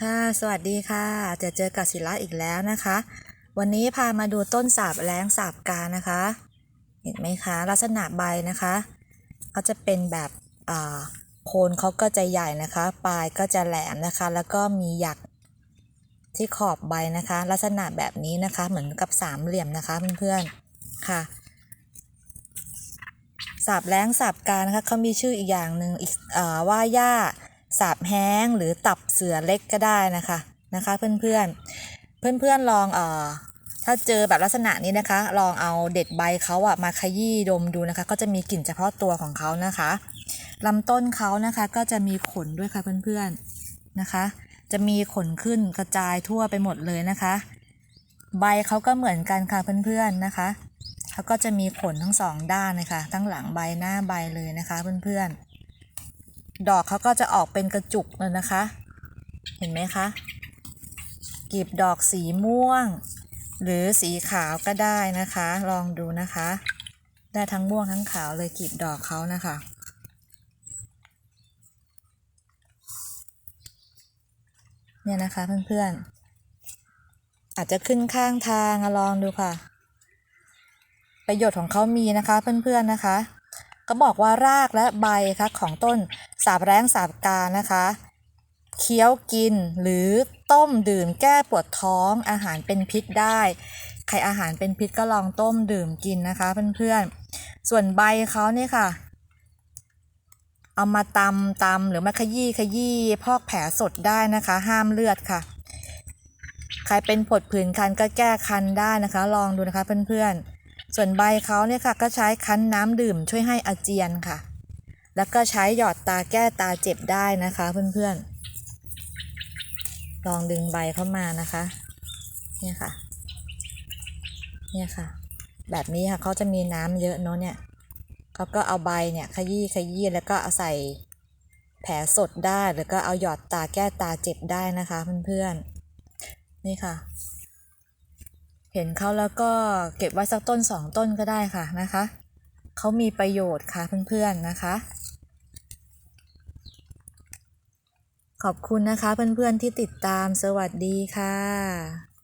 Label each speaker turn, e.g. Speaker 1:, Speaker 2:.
Speaker 1: ค่ะ สวัสดีค่ะ จะเจอกับศิละอีกแล้วนะคะ วันนี้พามาดูต้นสาบแรงสาบกานะคะ เห็นไหมคะ ลักษณะใบนะคะก็จะเป็นแบบโคนเขาก็จะใหญ่นะคะ ปลายก็จะแหลมนะคะ แล้วก็มีหยักที่ขอบใบนะคะ ลักษณะแบบนี้นะคะ เหมือนกับสามเหลี่ยมนะคะเพื่อนๆ ค่ะสาบแรงสาบกานะคะเขามีชื่ออีกอย่างหนึ่งอีกอว่าหญ้า สาบแห้งหรือตับเสือเล็กก็ได้นะคะนะคะเพื่อนๆเพื่อนๆลองเอ่อถ้าเจอแบบลักษณะนี้นะคะ ลองเอาเด็ดใบเขาอะมาขยี้ดมดูนะคะ ก็จะมีกลิ่นเฉพาะตัวของเขานะคะลำต้นเขานะคะก็จะมีขนด้วยค่ะเพื่อนๆนะคะ จะมีขนขึ้นกระจายทั่วไปหมดเลยนะคะ ใบเขาก็เหมือนกันค่ะเพื่อนๆนะคะเขาก็จะมีขนทั้งสองด้านนะคะทั้งหลังใบหน้าใบเลยนะคะเพื่อนๆ ดอกเขาก็จะออกเป็นกระจุกเลยนะคะ เห็นไหมคะกลีบดอกสีม่วง หรือสีขาวก็ได้นะคะ ลองดูนะคะ ได้ทั้งม่วงทั้งขาวเลยกลีบดอกเขานะคะเนี่ยนะคะเพื่อนๆ อาจจะขึ้นข้างทางลองดูค่ะ ประโยชน์ของเขามีนะคะเพื่อนๆนะคะ ก็บอกว่ารากและใบคะของต้นสาบแร้งสาบกานะคะ เคี้ยวกินหรือต้มดื่มแก้ปวดท้องอาหารเป็นพิษได้ ใครอาหารเป็นพิษก็ลองต้มดื่มกินนะคะเพื่อนๆ ส่วนใบเขาเนี่ยค่ะ เอามาตำตำหรือมาขยี้ขยี้พอกแผลสดได้นะคะ ห้ามเลือดค่ะ ใครเป็นผดผื่นคันก็แก้คันได้นะคะ ลองดูนะคะเพื่อนๆ ส่วนใบเขาเนี่ยค่ะก็ใช้คั้นน้ำดื่มช่วยให้อาเจียนค่ะ แล้วก็ใช้หยอดตาแก้ตาเจ็บได้นะคะเพื่อนๆ ลองดึงใบเข้ามานะคะ เนี่ยค่ะ เนี่ยค่ะ แบบนี้ค่ะเขาจะมีน้ำเยอะเนาะเนี่ยเขาก็เอาใบเนี่ยขยี้ขยี้แล้วก็เอาใส่แผลสดได้หรือก็เอาหยอดตาแก้ตาเจ็บได้นะคะเพื่อนๆ นี่ค่ะ เห็นเขาแล้วก็เก็บไว้สักต้นสองต้นก็ได้ค่ะนะคะเขามีประโยชน์ค่ะเพื่อนๆนะคะ ขอบคุณนะคะเพื่อนๆที่ติดตามสวัสดีค่ะ